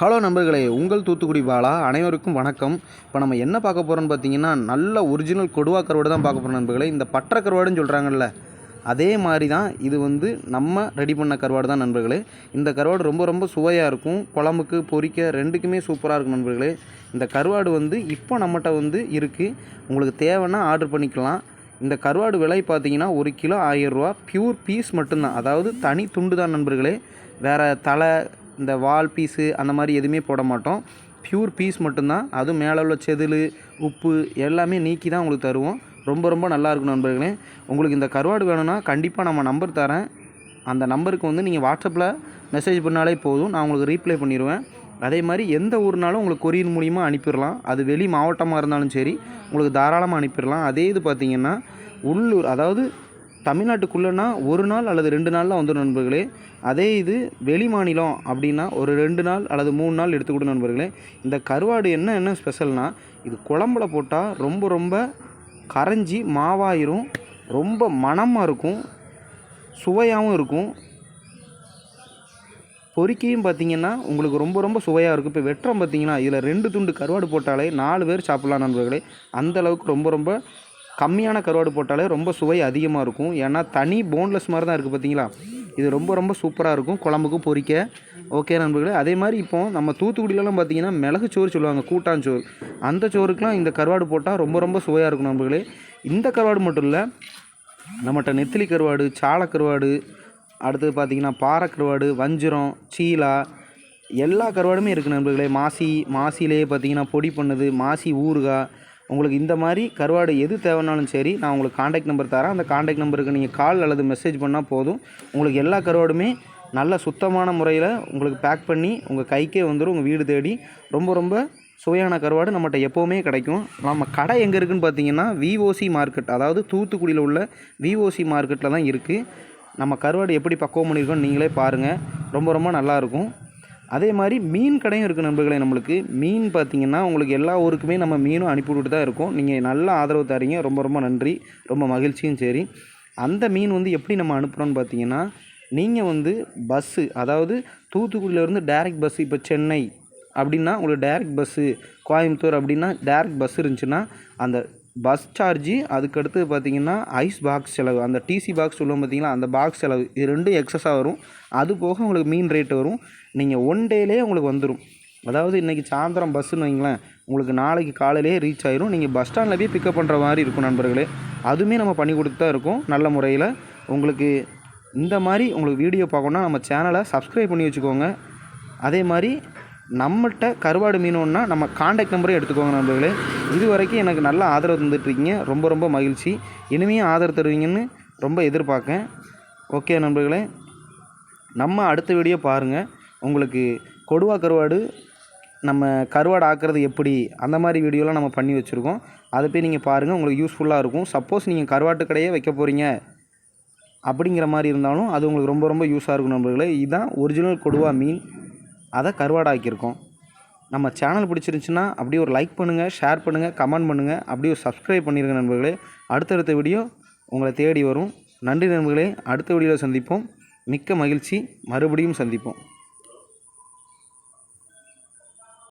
Hello நண்பர்களே உங்கள் தூத்துக்குடி பாலா அனைவருக்கும் வணக்கம். இப்போ நம்ம என்ன பார்க்க போகிறோம்னு பார்த்தீங்கன்னா நல்ல ஒரிஜினல் கொடுவா கருவாடு தான் பார்க்க போகிறோம் நண்பர்களே. இந்த பற்ற கருவாடுன்னு சொல்கிறாங்கல்ல அதே மாதிரி தான் இது வந்து நம்ம ரெடி பண்ண கருவாடு தான் நண்பர்களே. இந்த கருவாடு ரொம்ப ரொம்ப சுவையாக இருக்கும். குழம்புக்கு பொரிக்க ரெண்டுக்குமே சூப்பராக இருக்கும் நண்பர்களே. இந்த கருவாடு வந்து இப்போ நம்மகிட்ட வந்து இருக்குது உங்களுக்கு தேவைன்னா ஆர்டர் பண்ணிக்கலாம். இந்த கருவாடு விலை பார்த்தீங்கன்னா ஒரு கிலோ ஆயிரம் ரூபா பியூர் பீஸ் மட்டும்தான். அதாவது தனி துண்டு தான் நண்பர்களே. வேறு தலை இந்த வால் பீஸு அந்த மாதிரி எதுவுமே போட மாட்டோம். பியூர் பீஸ் மட்டும்தான். அதுவும் மேலே உள்ள செதில் உப்பு எல்லாமே நீக்கி தான் உங்களுக்கு தருவோம். ரொம்ப ரொம்ப நல்லாயிருக்கும் நண்பர்களே. உங்களுக்கு இந்த கருவாடு வேணும்னா கண்டிப்பாக நம்ம நம்பர் தரேன். அந்த நம்பருக்கு வந்து நீங்கள் வாட்ஸ்அப்பில் மெசேஜ் பண்ணாலே போதும். நான் உங்களுக்கு ரீப்ளை பண்ணிடுவேன். அதே மாதிரி எந்த ஊர்னாலும் உங்களுக்கு கொரியர் மூலிமா அனுப்பிடலாம். அது வெளி மாவட்டமாக இருந்தாலும் சரி உங்களுக்கு தாராளமாக அனுப்பிடலாம். அதே இது பார்த்தீங்கன்னா உள்ளூர் அதாவது தமிழ்நாட்டுக்குள்ளேனா ஒரு நாள் அல்லது ரெண்டு நாளில் வந்துடும் நண்பர்களே. அதே இது வெளி மாநிலம் அப்படின்னா ஒரு ரெண்டு நாள் அல்லது மூணு நாள் எடுத்துக்கிடும் நண்பர்களே. இந்த கருவாடு என்ன என்ன ஸ்பெஷல்னால் இது குழம்புல போட்டால் ரொம்ப ரொம்ப கரைஞ்சி மாவாயிரும் ரொம்ப மணமாக இருக்கும் சுவையாகவும் இருக்கும். பொரிக்கையும் பார்த்தீங்கன்னா உங்களுக்கு ரொம்ப ரொம்ப சுவையாக இருக்கும். இப்போ வெட்டுறோம் பார்த்தீங்கன்னா இதில் ரெண்டு துண்டு கருவாடு போட்டாலே நாலு பேர் சாப்பிட்லாம் நண்பர்களே. அந்த அளவுக்கு ரொம்ப ரொம்ப கம்மியான கருவாடு போட்டாலே ரொம்ப சுவை அதிகமாக இருக்கும். ஏன்னா தனி போன்லெஸ் மாதிரி தான் இருக்குது பார்த்தீங்களா இது ரொம்ப ரொம்ப சூப்பராக இருக்கும். குழம்புக்கும் பொரிக்க. ஓகே நண்பர்களே அதே மாதிரி இப்போ நம்ம தூத்துக்குடியிலலாம் பார்த்தீங்கன்னா மிளகு சோறு சொல்லுவாங்க கூட்டாஞ்சோறு அந்த சோறுக்கெலாம் இந்த கருவாடு போட்டால் ரொம்ப ரொம்ப சுவையாக இருக்கும் நண்பர்களே. இந்த கருவாடு மட்டும் இல்லை நம்மகிட்ட நெத்திலி கருவாடு சால கருவாடு அடுத்தது பார்த்தீங்கன்னா பாறை கருவாடு வஞ்சிரம் சீலா எல்லா கருவாடுமே இருக்குது நண்பர்களே. மாசி மாசிலேயே பார்த்தீங்கன்னா பொடி பண்ணது மாசி ஊறுகாய் உங்களுக்கு இந்த மாதிரி கருவாடு எது தேவைனாலும் சரி நான் உங்களுக்கு காண்டாக்ட் நம்பர் தரேன். அந்த காண்டாக்ட் நம்பருக்கு நீங்கள் கால் அல்லது மெசேஜ் பண்ணால் போதும். உங்களுக்கு எல்லா கருவாடுமே நல்ல சுத்தமான முறையில் உங்களுக்கு பேக் பண்ணி உங்கள் கைக்கே வந்துடும் உங்கள் வீடு தேடி. ரொம்ப ரொம்ப சுவையான கருவாடு நம்மகிட்ட எப்போவுமே கிடைக்கும். நம்ம கடை எங்கே இருக்குதுன்னு பார்த்தீங்கன்னா விஓசி மார்க்கெட் அதாவது தூத்துக்குடியில் உள்ள விஓசி மார்க்கெட்டில் தான் இருக்குது நம்ம கருவாடு எப்படி பக்குவம் பண்ணியிருக்கோம் நீங்களே பாருங்கள் ரொம்ப ரொம்ப நல்லாயிருக்கும் அதே மாதிரி மீன் கடையும் இருக்குது நண்பர்களே நம்மளுக்கு. மீன் பார்த்திங்கன்னா உங்களுக்கு எல்லா ஊருக்குமே நம்ம மீனும் அனுப்பிவிட்டு தான் இருக்கோம். நீங்கள் நல்ல ஆதரவு தரீங்க. ரொம்ப ரொம்ப நன்றி. ரொம்ப மகிழ்ச்சியும் சரி. அந்த மீன் வந்து எப்படி நம்ம அனுப்புகிறோன்னு பார்த்தீங்கன்னா நீங்கள் வந்து பஸ்ஸு அதாவது தூத்துக்குடியிலேருந்து டேரெக்ட் பஸ்ஸு இப்போ சென்னை அப்படின்னா உங்களுக்கு டேரெக்ட் பஸ்ஸு கோயம்புத்தூர் அப்படின்னா டேரெக்ட் பஸ் இருந்துச்சுன்னா அந்த பஸ் சார்ஜி அதுக்கடுத்து பார்த்தீங்கன்னா ஐஸ் பாக்ஸ் செலவு. அந்த டிசி பாக்ஸ் சொல்லுவோம் பார்த்தீங்களா அந்த பாக்ஸ் செலவு. இது ரெண்டும் எக்ஸஸாக வரும். அது போக உங்களுக்கு மீன் ரேட்டு வரும். நீங்கள் ஒன் டேலேயே உங்களுக்கு வந்துடும் அதாவது இன்றைக்கி சாயந்தரம் பஸ்ஸுன்னு வைங்களேன் உங்களுக்கு நாளைக்கு காலையிலே ரீச் ஆயிரும். நீங்கள் பஸ் ஸ்டாண்டில் போய் பிக்கப் பண்ணுற மாதிரி இருக்கும் நண்பர்களே. அதுவுமே நம்ம பண்ணி கொடுத்து தான் இருக்கோம் நல்ல முறையில். உங்களுக்கு இந்த மாதிரி உங்களுக்கு வீடியோ பார்க்கணுன்னா நம்ம சேனலை சப்ஸ்கிரைப் பண்ணி வச்சுக்கோங்க. அதே மாதிரி நம்மகிட்ட கருவாடு மீனுன்னா நம்ம காண்டாக்ட் நம்பரே எடுத்துக்கோங்க நண்பர்களே. இது வரைக்கும் எனக்கு நல்ல ஆதரவு தந்துட்டுருக்கீங்க. ரொம்ப ரொம்ப மகிழ்ச்சி. இனிமையும் ஆதரவு தருவீங்கன்னு ரொம்ப எதிர்பார்க்கேன். ஓகே நண்பர்களே. நம்ம அடுத்த வீடியோ பாருங்கள் உங்களுக்கு கொடுவா கருவாடு நம்ம கருவாடு ஆக்கிறது எப்படி அந்த மாதிரி வீடியோலாம் நம்ம பண்ணி வச்சுருக்கோம். அதை போய் நீங்கள் பாருங்கள் உங்களுக்கு யூஸ்ஃபுல்லாக இருக்கும். சப்போஸ் நீங்கள் கருவாட்டு கடையே வைக்க போகிறீங்க அப்படிங்கிற மாதிரி இருந்தாலும் அது உங்களுக்கு ரொம்ப ரொம்ப யூஸாக இருக்கும் நண்பர்களே. இதுதான் ஒரிஜினல் கொடுவா மீன். அதை கருவாடாக்கியிருக்கோம். நம்ம சேனல் பிடிச்சிருந்துச்சின்னா அப்படியே ஒரு லைக் பண்ணுங்கள் ஷேர் பண்ணுங்கள் கமெண்ட் பண்ணுங்கள் அப்படியே ஒரு சப்ஸ்கிரைப் பண்ணிடுங்க நண்பர்களே. அடுத்தடுத்த வீடியோ உங்களை தேடி வரும். நன்றி நண்பர்களே. அடுத்த வீடியோவில் சந்திப்போம். மிக்க மகிழ்ச்சி. மறுபடியும் சந்திப்போம்.